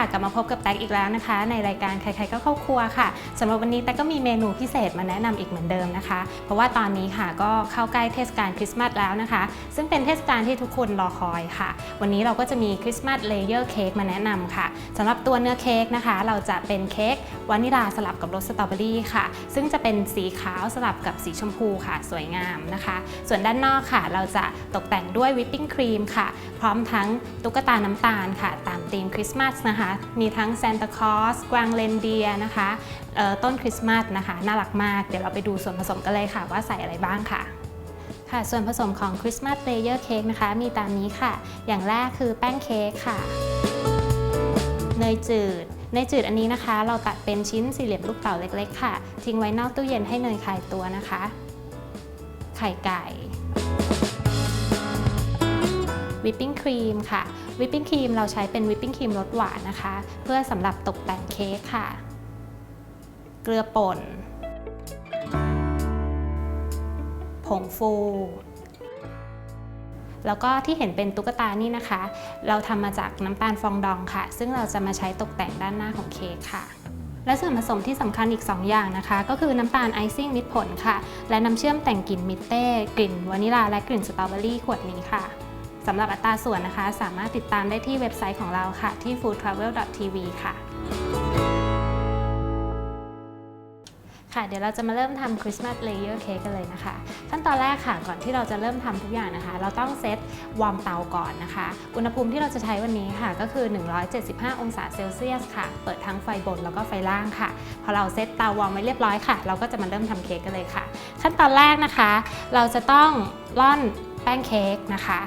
ะกลับมาพบกับแต๊กอีกแล้วนะคะ ในรายการใครๆก็เข้าครัวค่ะสำหรับวันนี้แต๊กก็มีเมนูพิเศษมาแนะนำอีกเหมือนเดิมนะคะ เพราะว่าตอนนี้ค่ะก็เข้าใกล้เทศกาลคริสต์มาสแล้วนะคะ ซึ่งเป็นเทศกาลที่ทุกคนรอคอยค่ะ วันนี้เราก็จะมีคริสต์มาสเลเยอร์เค้กมาแนะนำค่ะสำหรับตัวเนื้อเค้กนะคะ เราจะเป็นเค้กวานิลาสลับกับรสสตรอเบอรี่ค่ะ ซึ่งจะเป็นสีขาวสลับกับสีชมพูค่ะ สวยงามนะคะ ส่วนด้านนอกค่ะ เราจะตกแต่งด้วยวิปปิ้งครีมค่ะ พร้อมทั้งตุ๊กตาน้ำตาลค่ะตาม ธีมคริสต์มาสนะคะ มีทั้งซานตาคลอสกวางเรนเดียนะคะต้นคริสต์มาสนะคะ น่ารักมาก เดี๋ยวเราไปดูส่วนผสมกันเลยค่ะว่าใส่อะไรบ้างค่ะค่ะ ส่วนผสมของคริสต์มาสเลเยอร์เค้กนะคะ มีตามนี้ค่ะ อย่างแรกคือแป้งเค้กค่ะ เนยจืด เนยจืดอันนี้นะคะ เราตัดเป็นชิ้นสี่เหลี่ยมลูกเต๋าเล็กๆ ค่ะ ทิ้งไว้นอกตู้เย็นให้เนยคลายตัวนะคะ ไข่ไก่ วิปปิ้งครีมค่ะ วิปปิ้งครีมเราใช้เป็นวิปปิ้งครีมรสหวานนะคะ เพื่อสำหรับตกแต่งเค้กค่ะ เกลือป่น ผงฟู แล้วก็ที่เห็นเป็นตุ๊กตานี่นะคะ เราทำมาจากน้ำตาลฟองดองค่ะ ซึ่งเราจะมาใช้ตกแต่งด้านหน้าของเค้กค่ะและส่วนผสมที่สำคัญอีก 2 อย่างนะคะ ก็คือน้ำตาลไอซิ่งมิตรผลค่ะ และน้ำเชื่อมแต่งกลิ่นมิตเต้ กลิ่นวานิลาและกลิ่นสตรอเบอรี่ขวดนี้ค่ะ สำหรับอัตราส่วนนะคะ สามารถติดตามได้ที่เว็บไซต์ของเราค่ะ ที่ foodtravel.tv ค่ะ ค่ะ เดี๋ยวเราจะมาเริ่มทำคริสต์มาสเลเยอร์เค้กกันเลยนะคะ ขั้นตอนแรกค่ะ ก่อนที่เราจะเริ่มทำทุกอย่างนะคะ เราต้องเซตวอร์มเตาก่อนนะคะ อุณหภูมิที่เราจะใช้วันนี้ค่ะ ก็คือ 175 องศาเซลเซียสค่ะ เปิดทั้งไฟบนแล้วก็ไฟล่างค่ะ พอเราเซตเตาวอร์มไว้เรียบร้อยค่ะ เราก็จะมาเริ่มทำเค้กกันเลยค่ะ ขั้นตอนแรกนะคะ เราจะต้องร่อนแป้งเค้กนะคะ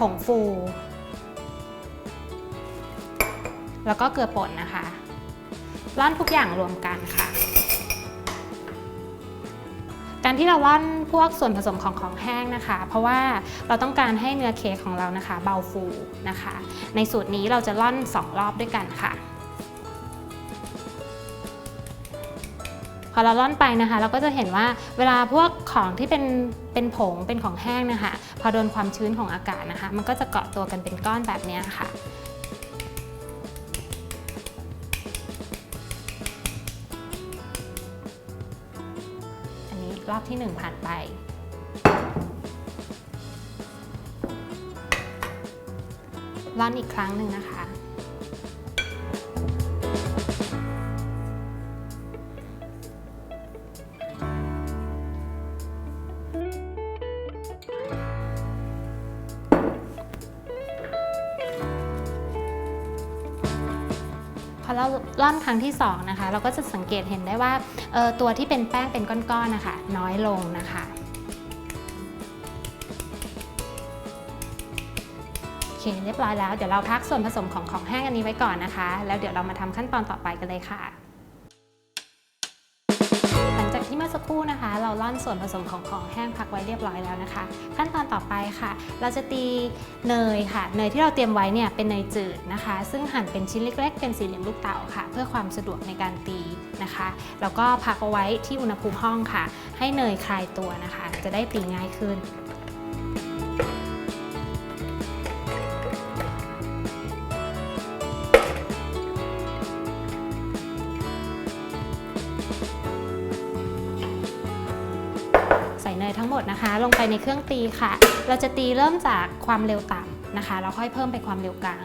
ผงฟู แล้วก็เกลือป่นนะคะร่อนทุกอย่างรวมกันค่ะการที่เราร่อนพวกส่วนผสมของของแห้งนะคะ เพราะว่าเราต้องการให้เนื้อเค้กของเรานะคะ เบาฟูนะคะ ในสูตรนี้เราจะร่อน 2 รอบด้วยกันค่ะ พอเราร่อนไปนะคะ เราก็จะเห็นว่าเวลาพวก ของที่เป็นเป็นผงเป็นของแห้งนะคะพอโดนความชื้นของอากาศนะคะ มันก็จะเกาะตัวกันเป็นก้อนแบบนี้ค่ะอันนี้รอบที่ 1 ผ่านไปร่อนอีกครั้งหนึ่งนะคะ พอเราร่อนครั้งที่สองนะคะเราก็จะสังเกตเห็นได้ว่าตัวที่เป็นแป้งเป็นก้อนๆนะคะน้อยลงนะคะโอเคเรียบร้อยแล้วเดี๋ยวเราพักส่วนผสมของของแห้งอันนี้ไว้ก่อนนะคะ แล้วเดี๋ยวเรามาทำขั้นตอนต่อไปกันเลยค่ะ ครู่นะคะ เราล่อนส่วนผสมของของแห้งพักไว้เรียบร้อยแล้วนะคะ ขั้นตอนต่อไปค่ะ เราจะตีเนยค่ะ เนยที่เราเตรียมไว้เนี่ยเป็นเนยจืดนะคะ ซึ่งหั่นเป็นชิ้นเล็ก ๆ เป็นสี่เหลี่ยมลูกเต๋าค่ะ เพื่อความสะดวกในการตีนะคะ แล้วก็พักเอาไว้ที่อุณหภูมิห้องค่ะ ให้เนยคลายตัวนะคะ จะได้ตีง่ายขึ้น ในเครื่องตีค่ะ เราจะตีเริ่มจากความเร็วต่ำนะคะแล้วค่อยเพิ่มไปความเร็วกลาง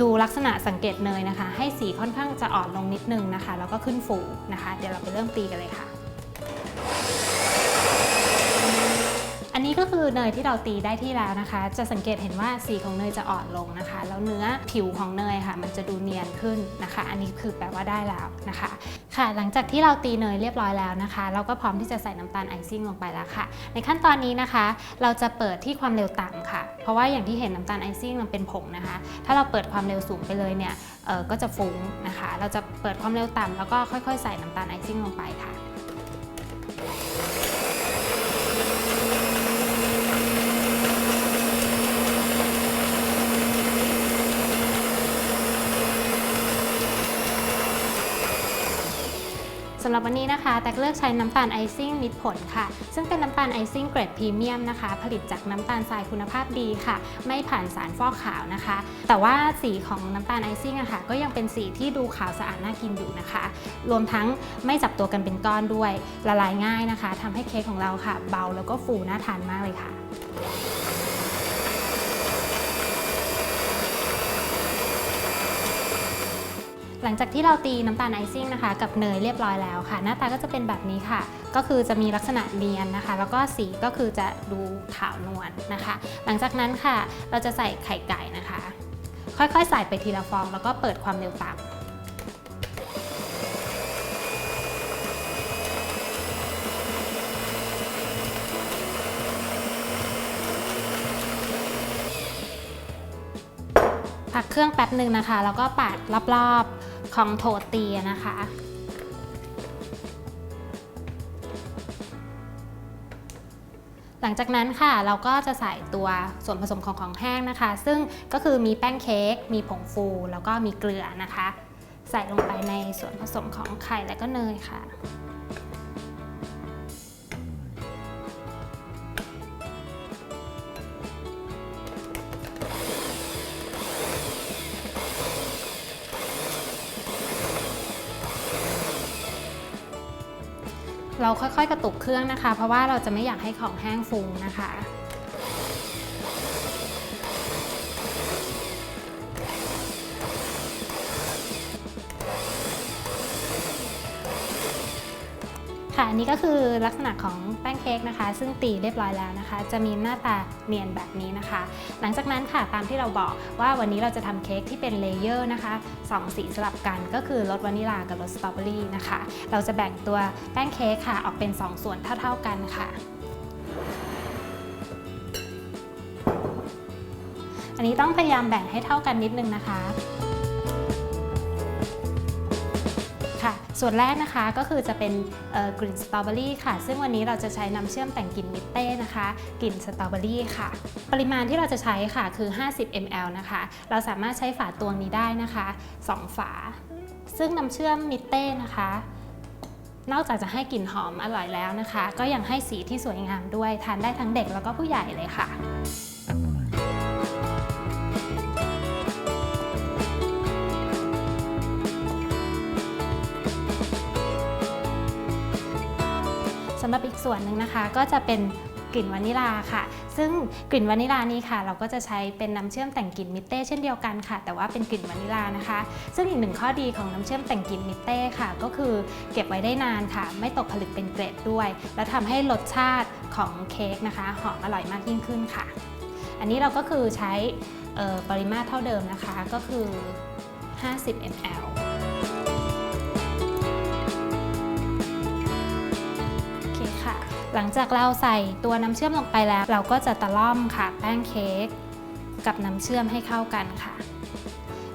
ดูลักษณะสังเกตเนยนะคะ ให้สีค่อนข้างจะอ่อนลงนิดนึงนะคะ แล้วก็ขึ้นฟูนะคะ เดี๋ยวเราไปเริ่มตีกันเลยค่ะ นนี้ก็คือเนยที่เราตีได้ที่แล้วนะคะ จะสังเกตเห็นว่าสีของเนยจะอ่อนลงนะคะ แล้วเนื้อผิวของเนยค่ะ มันจะดูเนียนขึ้นนะคะ อันนี้คือแปลว่าได้แล้วนะคะ ค่ะ หลังจากที่เราตีเนยเรียบร้อยแล้วนะคะ เราก็พร้อมที่จะใส่น้ำตาลไอซิ่งลงไปแล้วค่ะ ในขั้นตอนนี้นะคะ เราจะเปิดที่ความเร็วต่ำค่ะ เพราะว่าอย่างที่เห็นน้ำตาลไอซิ่งมันเป็นผงนะคะ ถ้าเราเปิดความเร็วสูงไปเลยเนี่ยเออก็จะฟุ้งนะคะ เราจะเปิดความเร็วต่ำแล้วก็ค่อย ๆ ใส่น้ำตาลไอซิ่งลงไปค่ะ สำหรับวันนี้นะคะ แต่เลือกใช้น้ำตาลไอซิ่งมิตรผลค่ะ ซึ่งเป็นน้ำตาลไอซิ่งเกรดพรีเมียมนะคะ ผลิตจากน้ำตาลทรายคุณภาพดีค่ะ ไม่ผ่านสารฟอกขาวนะคะ แต่ว่าสีของน้ำตาลไอซิ่งอะค่ะ ก็ยังเป็นสีที่ดูขาวสะอาดน่ากินอยู่นะคะ รวมทั้งไม่จับตัวกันเป็นก้อนด้วย ละลายง่ายนะคะทำให้เค้กของเราค่ะ เบาแล้วก็ฟูน่าทานมากเลยค่ะ หลังจากที่เราตีน้ำตาลไอซิ่งนะคะ กับเนยเรียบร้อยแล้วค่ะ หน้าตาก็จะเป็นแบบนี้ค่ะ ก็คือจะมีลักษณะเนียนนะคะ แล้วก็สีก็คือจะดูขาวนวลนะคะ หลังจากนั้นค่ะ เราจะใส่ไข่ไก่นะคะ ค่อยๆใส่ไปทีละฟอง แล้วก็เปิดความเร็วต่ำพักเครื่องแป๊บหนึ่งนะคะ แล้วก็ปาดรอบๆ ของโทตีนะคะ หลังจากนั้นค่ะเราก็จะใส่ตัวส่วนผสมของของแห้งนะคะ ซึ่งก็คือมีแป้งเค้กมีผงฟู แล้วก็มีเกลือนะคะ ใส่ลงไปในส่วนผสมของไข่และก็เนยค่ะ เราค่อยๆ กระตุกเครื่องนะคะ เพราะว่าเราจะไม่อยากให้ของแห้งฟุ้งนะคะค่ะอันนี้ก็คือลักษณะของแป้ง เค้กนะคะ ซึ่งตีเรียบร้อยแล้วนะคะ จะมีหน้าตาเนียนแบบนี้นะคะ หลังจากนั้นค่ะตามที่เราบอกว่าวันนี้เราจะทำเค้กที่เป็นเลเยอร์นะคะสองสีสลับกันก็คือรสวานิลากับรสสตรอเบอรี่นะคะ เราจะแบ่งตัวแป้งเค้กค่ะ ออกเป็น 2 ส่วนเท่า ๆกันค่ะอันนี้ต้องพยายามแบ่งให้เท่ากันนิดนึงนะคะ ส่วนแรกนะคะก็คือจะเป็นกลิ่นสตรอเบอรี่ค่ะ ซึ่งวันนี้เราจะใช้น้ำเชื่อมแต่งกลิ่นมิเต้นะคะกลิ่นสตรอเบอรี่ค่ะ ปริมาณที่เราจะใช้ค่ะคือ 50 ml นะคะ เราสามารถใช้ฝาตวงนี้ได้นะคะ 2 ฝา ซึ่งน้ำเชื่อมมิเต้นะคะนอกจากจะให้กลิ่นหอมอร่อยแล้วนะคะ ก็ยังให้สีที่สวยงามด้วยทานได้ทั้งเด็กแล้วก็ผู้ใหญ่เลยค่ะำหรับอีกส่วนหนึ่งนะคะ ก็จะเป็นกลิ่นวานิลาค่ะ ซึ่งกลิ่นวานิลานี้ค่ะ เราก็จะใช้เป็นน้ำเชื่อมแต่งกลิ่นมิเต้เช่นเดียวกันค่ะ แต่ว่าเป็นกลิ่นวานิลานะคะ ซึ่งอีกหนึ่งข้อดีของน้ำเชื่อมแต่งกลิ่นมิเต้ค่ะ ก็คือเก็บไว้ได้นานค่ะ ไม่ตกผลึกเป็นเกรดด้วย และทำให้รสชาติของเค้กนะคะหอมอร่อยมากยิ่งขึ้นค่ะ อันนี้เราก็คือใช้ปริมาตรเท่าเดิมนะคะ ก็คือ 50 ml หลังจากเราใส่ตัวน้ำเชื่อมลงไปแล้ว เราก็จะตะล่อมค่ะ แป้งเค้กกับน้ำเชื่อมให้เข้ากันค่ะ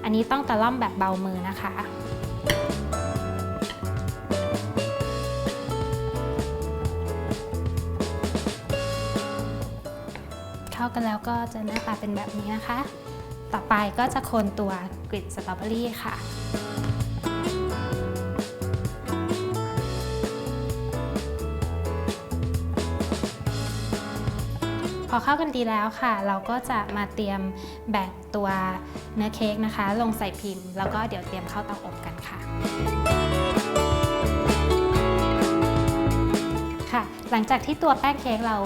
อันนี้ต้องตะล่อมแบบเบามือนะคะเข้ากันแล้วก็จะหน้าตาเป็นแบบนี้นะคะ ต่อไปก็จะคนตัวกลิ่นสตรอเบอรี่ค่ะ อเข้ากันดีแล้วค่ะ เราก็จะมาเตรียมแบ่งตัวเนื้อเค้กนะคะ ลงใส่พิมพ์ แล้วก็เดี๋ยวเตรียมเข้าเตาอบกันค่ะ ค่ะ หลังจากที่ตัวแป้งเค้กเรา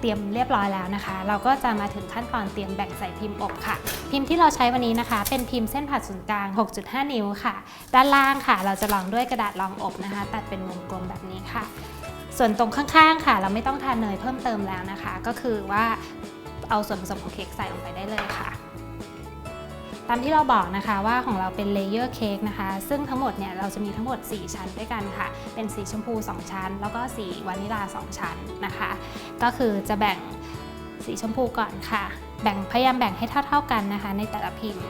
เตรียมเรียบร้อยแล้วนะคะ เราก็จะมาถึงขั้นตอนเตรียมแบ่งใส่พิมพ์อบค่ะ พิมพ์ที่เราใช้วันนี้นะคะ เป็นพิมพ์เส้นผ่าศูนย์กลาง 6.5 นิ้วค่ะ ด้านล่างค่ะ เราจะรองด้วยกระดาษรองอบนะคะ ตัดเป็นวงกลมแบบนี้ค่ะ ส่วนตรงข้างๆค่ะ เราไม่ต้องทานเนยเพิ่มเติมแล้วนะคะ ก็คือว่าเอาส่วนผสมของเค้กใส่ลงไปได้เลยค่ะ ตามที่เราบอกนะคะว่าของเราเป็นเลเยอร์เค้กนะคะ ซึ่งทั้งหมดเนี่ยเราจะมีทั้งหมด 4 ชั้นด้วยกันค่ะ เป็นสีชมพู 2 ชั้น แล้วก็สีวานิลา 2 ชั้นนะคะ ก็คือจะแบ่งสีชมพูก่อนค่ะ แบ่งพยายามแบ่งให้เท่า ๆกันนะคะ ในแต่ละพิมพ์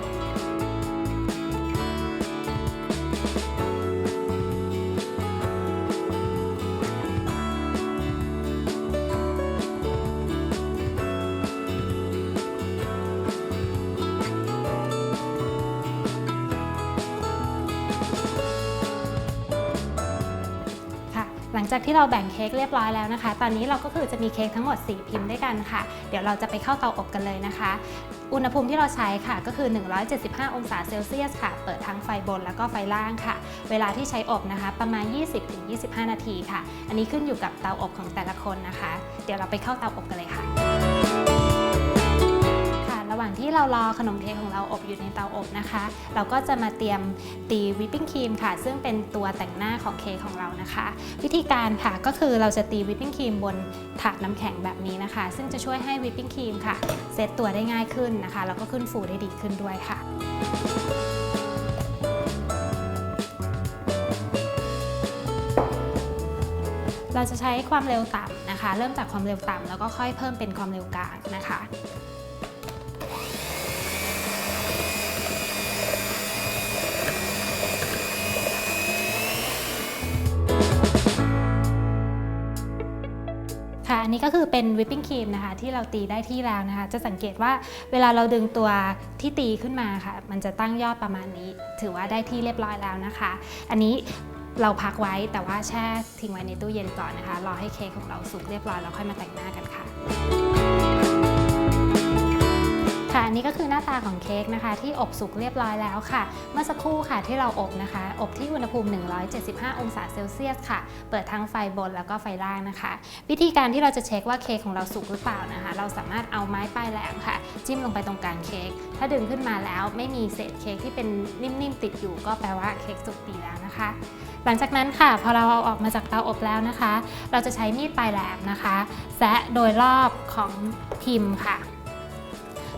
งจากที่เราแบ่งเค้กเรียบร้อยแล้วนะคะ ตอนนี้เราก็คือจะมีเค้กทั้งหมด 4 พิมพ์ด้วยกันค่ะ เดี๋ยวเราจะไปเข้าเตาอบกันเลยนะคะ อุณหภูมิที่เราใช้ค่ะก็คือ 175 องศาเซลเซียสค่ะ เปิดทั้งไฟบนแล้วก็ไฟล่างค่ะ เวลาที่ใช้อบนะคะ ประมาณ 20-25 นาทีค่ะ อันนี้ขึ้นอยู่กับเตาอบของแต่ละคนนะคะ เดี๋ยวเราไปเข้าเตาอบกันเลยค่ะค่ะ ระหว่างที่เรารอขนมเค้กของเราอบอยู่ในเตาอบนะคะ เราก็จะมาเตรียมตีวิปปิ้งครีมค่ะ ซึ่งเป็นตัวแต่งหน้าของเค้กของเรานะคะ วิธีการค่ะก็คือเราจะตีวิปปิ้งครีมบนถาดน้ำแข็งแบบนี้นะคะ ซึ่งจะช่วยให้วิปปิ้งครีมค่ะเซตตัวได้ง่ายขึ้นนะคะแล้วก็ขึ้นฟูได้ดีขึ้นด้วยค่ะเราจะใช้ความเร็วต่ำนะคะ เริ่มจากความเร็วต่ำแล้วก็ค่อยเพิ่มเป็นความเร็วกลางนะคะ นี้ก็คือเป็นวิปปิ้งครีมนะคะที่เราตีได้ที่แล้วนะคะ จะสังเกตว่าเวลาเราดึงตัวที่ตีขึ้นมาค่ะ มันจะตั้งยอดประมาณนี้ ถือว่าได้ที่เรียบร้อยแล้วนะคะ อันนี้เราพักไว้แต่ว่าแช่ทิ้งไว้ในตู้เย็นก่อนนะคะ รอให้เค้กของเราสุกเรียบร้อยแล้วค่อยมาแต่งหน้ากันค่ะ ค่ะอันนี้ก็คือหน้าตาของเค้กนะคะ ที่อบสุกเรียบร้อยแล้วค่ะ เมื่อสักครู่ค่ะที่เราอบนะคะ อบที่อุณหภูมิ 175 องศาเซลเซียสค่ะ เปิดทั้งไฟบนแล้วก็ไฟล่างนะคะ วิธีการที่เราจะเช็คว่าเค้กของเราสุกหรือเปล่านะคะ เราสามารถเอาไม้ปลายแหลมค่ะ จิ้มลงไปตรงกลางเค้กถ้าดึงขึ้นมาแล้วไม่มีเศษเค้กที่เป็นนิ่มๆติดอยู่ก็แปลว่าเค้กสุกดีแล้วนะคะ หลังจากนั้นค่ะ พอเราเอาออกมาจากเตาอบแล้วนะคะ เราจะใช้มีดปลายแหลมนะคะแซะโดยรอบของพิมพ์ค่ะ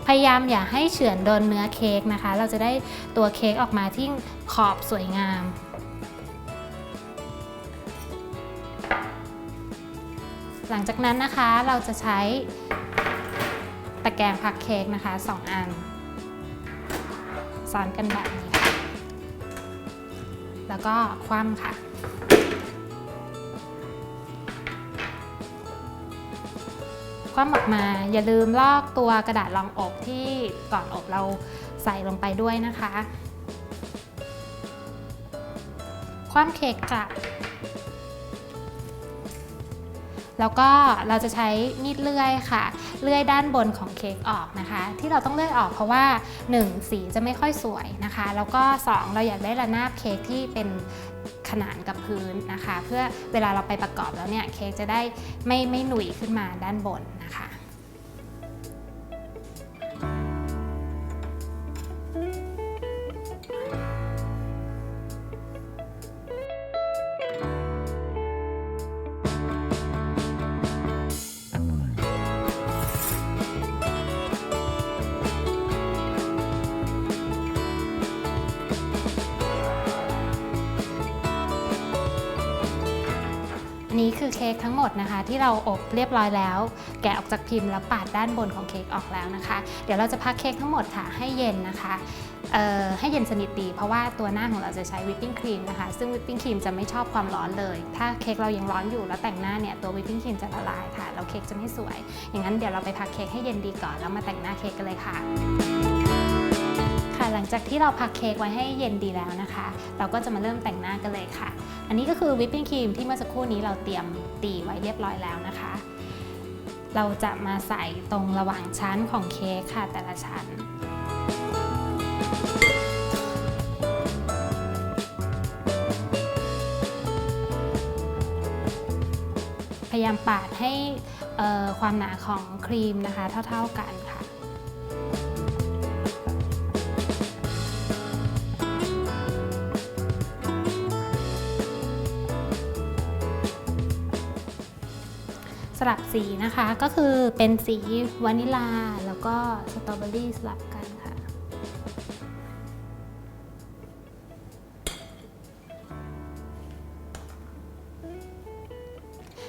พยายามอย่าให้เฉือนโดนเนื้อเค้กนะคะ เราจะได้ตัวเค้กออกมาที่ขอบสวยงาม หลังจากนั้นนะคะเราจะใช้ตะแกรงพักเค้กนะคะสองอันซ้อนกันแบบนี้ แล้วก็คว่ำค่ะ คว่ำออกมา อย่าลืมลอกตัวกระดาษรองอบที่ก่อนอบเราใส่ลงไปด้วยนะคะ คว่ำเค้กกลับแล้วก็เราจะใช้มีดเลื่อยค่ะ เลื่อยด้านบนของเค้กออกนะคะ ที่เราต้องเลื่อยออกเพราะว่า 1. สีจะไม่ค่อยสวยนะคะ แล้วก็ 2. เราอยากได้ระนาบเค้กที่เป็นขนานกับพื้นนะคะ เพื่อเวลาเราไปประกอบแล้วเนี่ยเค้กจะได้ไม่ไม่หนุยขึ้นมาด้านบน คือเค้กทั้งหมดนะคะ ที่เราอบเรียบร้อยแล้ว แกะออกจากพิมพ์แล้วปาดด้านบนของเค้กออกแล้วนะคะ เดี๋ยวเราจะพักเค้กทั้งหมดค่ะให้เย็นนะคะให้เย็นสนิทดีเพราะว่าตัวหน้าของเราจะใช้วิปปิ้งครีมนะคะ ซึ่งวิปปิ้งครีมจะไม่ชอบความร้อนเลย ถ้าเค้กเรายังร้อนอยู่แล้วแต่งหน้าเนี่ยตัววิปปิ้งครีมจะละลายค่ะแล้วเค้กจะไม่สวย อย่างนั้นเดี๋ยวเราไปพักเค้กให้เย็นดีก่อนแล้วมาแต่งหน้าเค้กกันเลยค่ะ หลังจากที่เราพักเค้กไว้ให้เย็นดีแล้วนะคะ เราก็จะมาเริ่มแต่งหน้ากันเลยค่ะ อันนี้ก็คือวิปปิ้งครีมที่เมื่อสักครู่นี้เราเตรียมตีไว้เรียบร้อยแล้วนะคะ เราจะมาใส่ตรงระหว่างชั้นของเค้กค่ะแต่ละชั้นพยายามปาดให้ความหนาของครีมนะคะ เท่า ๆกัน ลับสีนะคะ ก็คือเป็นสีวานิลา แล้วก็สตรอเบอรี่สลับกันค่ะ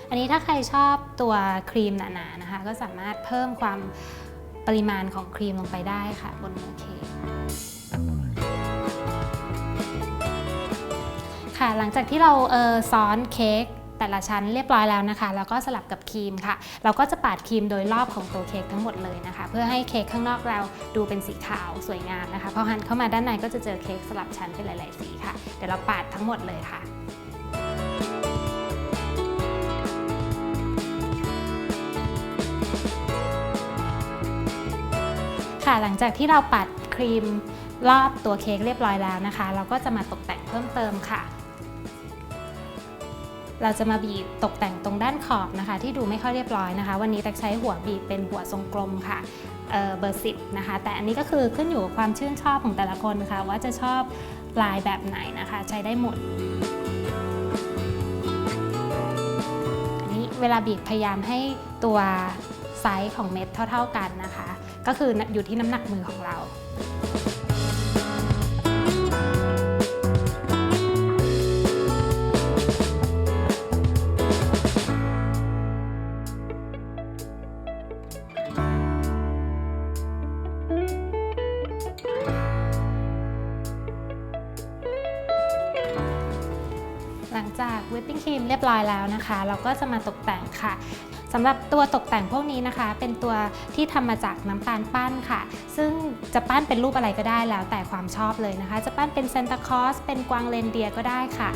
อันนี้ถ้าใครชอบตัวครีมหนาๆนะคะ ก็สามารถเพิ่มความปริมาณของครีมลงไปได้ค่ะบนเนื้อเค้กค่ะหลังจากที่เราเออซ้อนเค้ก แต่ละชั้นเรียบร้อยแล้วนะคะ แล้วก็สลับกับครีมค่ะ เราก็จะปาดครีมโดยรอบของตัวเค้กทั้งหมดเลยนะคะ เพื่อให้เค้กข้างนอกเราดูเป็นสีขาวสวยงามนะคะพอหันเข้ามาด้านในก็จะเจอเค้กสลับชั้นเป็นหลาย ๆ สีค่ะ เดี๋ยวเราปาดทั้งหมดเลยค่ะค่ะหลังจากที่เราปาดครีมรอบตัวเค้กเรียบร้อยแล้วนะคะ เราก็จะมาตกแต่งเพิ่มเติมค่ะ เราจะมาบีบตกแต่งตรงด้านขอบนะคะ ที่ดูไม่ค่อยเรียบร้อยนะคะ วันนี้ตักใช้หัวบีบเป็นหัวทรงกลมค่ะเเบอร์สิบนะคะ แต่อันนี้ก็คือขึ้นอยู่กับความชื่นชอบของแต่ละคนค่ะ ว่าจะชอบลายแบบไหนนะคะ ใช้ได้หมดอันนี้เวลาบีบพยายามให้ตัวไซส์ของเม็ดเท่า ๆกันนะคะ ก็คืออยู่ที่น้ำหนักมือของเรา ร้อยแล้วนะคะ เราก็จะมาตกแต่งค่ะสำหรับตัวตกแต่งพวกนี้นะคะ เป็นตัวที่ทำมาจากน้ำตาลปั้นค่ะ ซึ่งจะปั้นเป็นรูปอะไรก็ได้แล้วแต่ความชอบเลยนะคะ จะปั้นเป็นเซนต์คลอสเป็นกวางเลนเดียก็ได้ค่ะ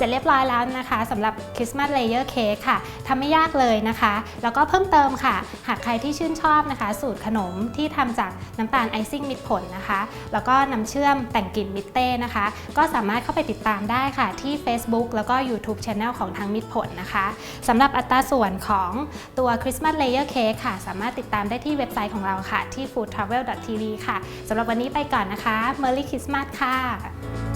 สร็จเรียบร้อยแล้วนะคะสำหรับคริสต์มาสเลเยอร์เค้กค่ะทำไม่ยากเลยนะคะ แล้วก็เพิ่มเติมค่ะ หากใครที่ชื่นชอบนะคะ สูตรขนมที่ทำจากน้ำตาลไอซิ่งมิตรผลนะคะ แล้วก็น้ำเชื่อมแต่งกลิ่นมิตเต้นะคะ ก็สามารถเข้าไปติดตามได้ค่ะที่ Facebook แล้วก็ YouTube Channel ของทางมิตรผลนะคะสำหรับอัตราส่วนของตัวคริสต์มาสเลเยอร์เค้กค่ะ สามารถติดตามได้ที่เว็บไซต์ของเราค่ะที่ foodtravel.tv ค่ะสำหรับวันนี้ไปก่อนนะคะ Merry Christmas ค่ะ